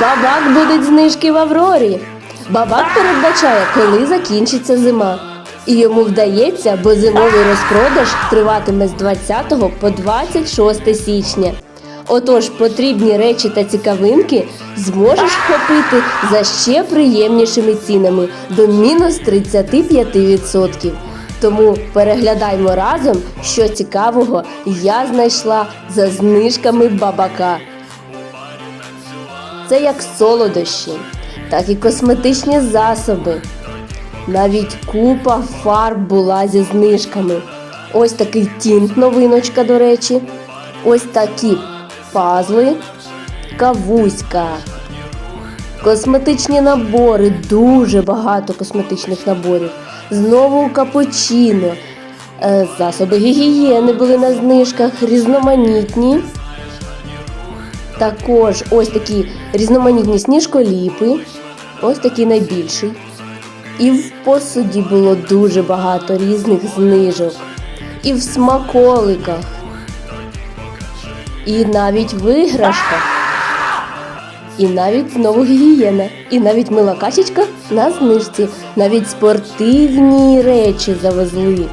Бабак будуть знижки в Аврорі. Бабак передбачає, коли закінчиться зима. І йому вдається, бо зимовий розпродаж триватиме з 20 по 26 січня. Отож, потрібні речі та цікавинки зможеш вхопити за ще приємнішими цінами до мінус 35%. Тому переглядаймо разом, що цікавого я знайшла за знижками бабака. Це як солодощі, так і косметичні засоби. Навіть купа фарб була зі знижками. Ось такий тінт новиночка, до речі. Ось такі пазли, кавуська. Косметичні набори, дуже багато косметичних наборів. Знову капучино. Е, Засоби гігієни були на знижках, різноманітні. Також ось такі різноманітні сніжколіпи. Ось такий найбільший. І в посуді було дуже багато різних знижок. І в смаколиках. І навіть в іграшках. І навіть знову гігієна. І навіть мила качечка на знижці. Навіть спортивні речі завезли.